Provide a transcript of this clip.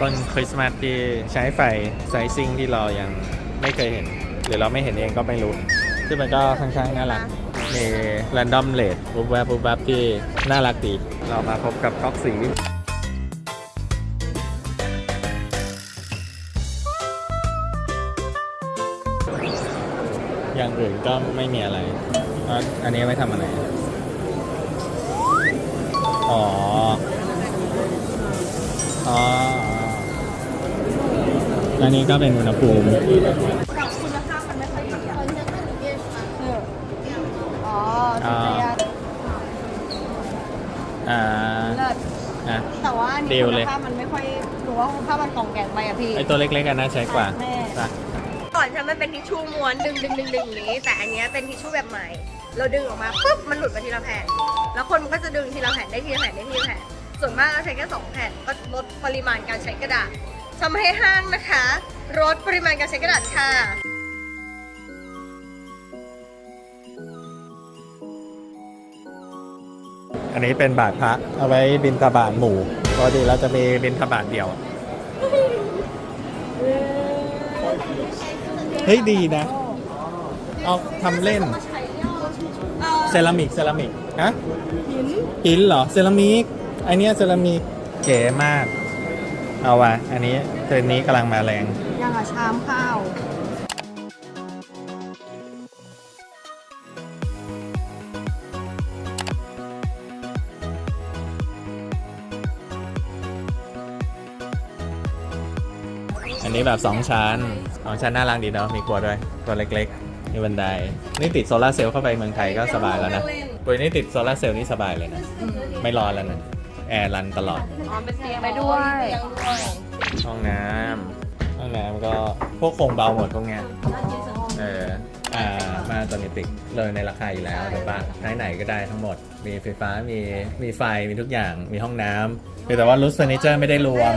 ต้นคริสต์มาสที่ใช้ไฟไซซิ่งที่เรายังไม่เคยเห็น หรือเราไม่เห็นเองก็ไม่รู้ ซึ่งมันก็ค่อนข้างน่ารักมีแรนดอมเลดปุ๊บแวบปุ๊บแวบที่น่ารักดี เรามาพบกับก๊อกสีอย่างอื่นก็ไม่มีอะไรอะอันนี้ไม่ทำอะไร อ๋ออ๋อ อันนี้ก็เป็นอุณหภูมิคุณภาพมันไม่ค่อยดีอะอ๋ออ่าอ่าเลิศอะ แต่ว่าอันดีนี้ลคุเลณยภาพมันไม่ค่อยหนูว่าคุณภาพมันกล่องแกงไปอะพี่ ไอตัวเล็กๆกันน่าใช้กว่าแม่จ้ะก่อนฉันมันเป็นทิชชู่ม้วนดึงดึงดึงดึงอย่างนี้ แต่อันเนี้ยเป็นทิชชู่แบบใหม่ เราดึงออกมาปุ๊บมันหลุดมาทีละแผ่น แล้วคนมันก็จะดึงทีละแผ่นได้ทีละแผ่นได้ทีละแผ่น ส่วนมากเราใช้แค่สองแผ่นก็ลดปริมาณการใช้กระดาษ ทำให้ห้างนะคะลดปริมาณการใช้กระดาษค่ะ อันนี้เป็นบาทพระเอาไว้บินทบาทหมู่ปกติเราจะมีบินทบาทเดียว เฮ้ยดีนะ เอาทำเล่น เซรามิกเซรามิกฮะหินหินเหรอ เซรามิกอันเนี้ยเซรามิกเก๋มาก เอาวะอันนี้เทรนนี้กำลังมาแรง ยังอะชามข้าวอันนี้แบบสองชั้นสองชั้นน่ารักดีเนาะ มีครัวด้วย ตัวเล็กๆ มีบันได นี่ติดโซลาร์เซลล์เข้าไปเมืองไทยก็สบายแล้วนะ ตัวนี้ติดโซลาร์เซลล์นี่สบายเลยนะ ไม่ร้อนแล้วนะ แอร์รันตลอด อ๋อเป็นเตียงไปด้วย ห้องน้ำห้องน้ำก็พวกโครงเบาหมดพวกเนี้ยเอออ่ามาตัวนี้ติดเลยในราคาอยู่แล้วถูกปะไหนๆก็ได้ทั้งหมด มีไฟฟ้ามีมีไฟมีทุกอย่างมีห้องน้ำเพียงแต่ว่ารูสเฟอร์นิเจอร์ไม่ได้รวม